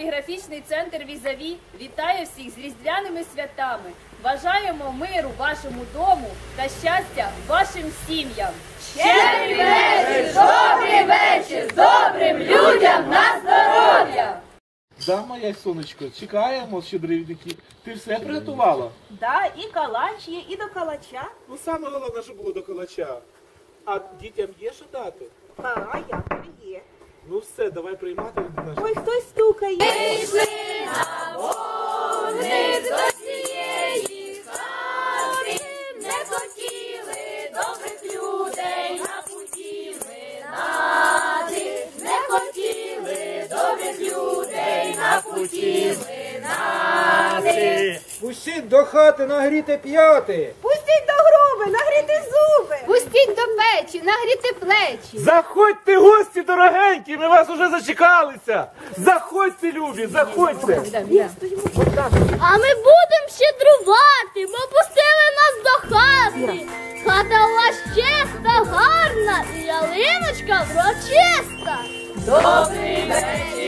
географічний центр Візаві вітає всіх з різдвяними святами. Бажаємо миру вашому дому та щастя вашим сім'ям. Щедрий вечір, добрий вечір, добрим людям на здоров'я! Да, моя сонечко, чекаємо, щедрівники. Ти все приготувала? Да, і калач є, і до калача. Ну саме головне, що було до калача. А дітям є що дати? А, як є. Ну все, давай приймати від наших. Ой, хтось стукає. Не хотіли добрих людей на путі минати, не хотіли добрих людей на путі минати. Пустіть до хати нагріти п'яти. Пустіть до нагріти зуби. Пустіть до печі, нагріти плечі. Заходьте, гості дорогенькі, ми вас уже зачекалися. Заходьте, любі, заходьте. А ми будемо щедрувати, бо пустили нас до хати. Хата у вас чиста, гарна, і ялиночка врочиста. Добрий вечір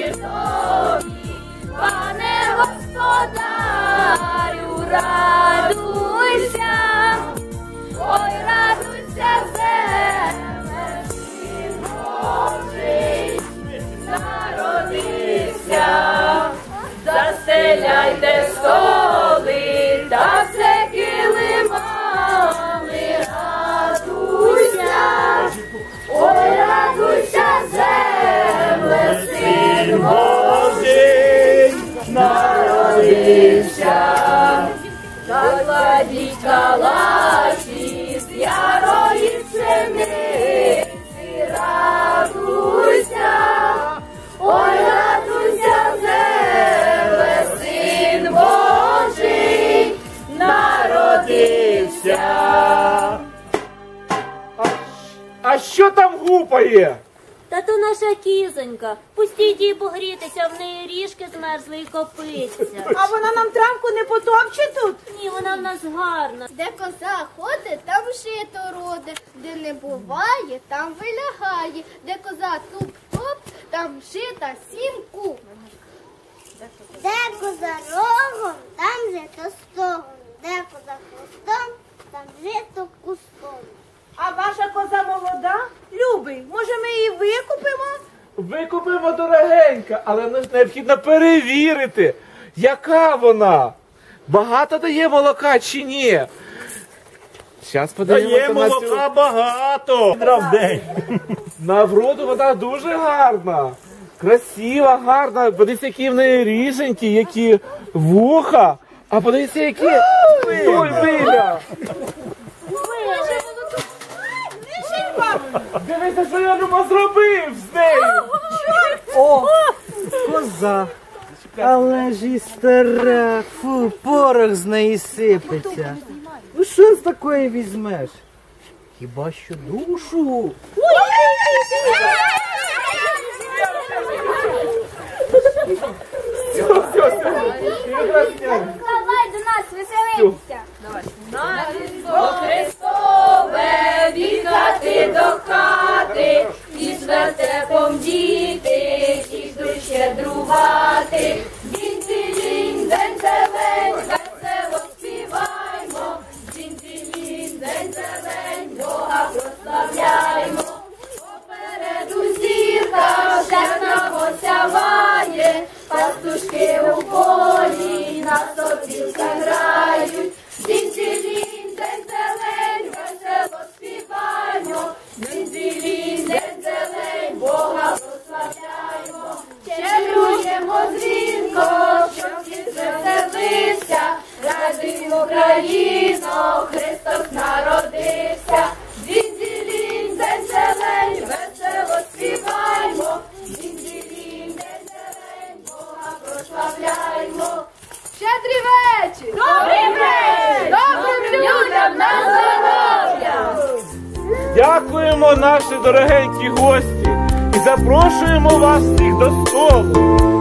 народився. А що там гупає? Та то наша кізонька. Пустіть її погрітися, в неї ріжки змерзли і копиться. А вона нам травку не потопче тут? Ні, вона в нас гарна. Де коза ходить, там жито роде, де не буває, там вилягає, де коза туп-топ, там жита сім куб. Де коза рогом, там жито стогом, де коза хвостом, там жито кустом. А ваша коза молода? Любий, може ми її викупимо? Викупимо дорогенька, але не- необхідно перевірити, яка вона. Багато дає молока чи ні? Зараз Дає на цю. молока багато. в день. На вроду вона дуже гарна. Красива, гарна. Подивіться, які в неї ріженькі, які вуха. А подивіться, які. Той виля. Дивіться, що я Люма зробив з нею. О, коза. Але ж і стара, фу, порох з неї сипеться. Ну що з такої візьмеш? Хіба що душу? Україно, Христос народився. Дінь-ділінь, день зелень, весело співаємо. Дінь-ділінь, день зелень, Бога прославляємо. Щедрий вечір! Добрий вечір! Добрим людям на здоров'я! Дякуємо, наші дорогенькі гості, і запрошуємо вас всіх до столу.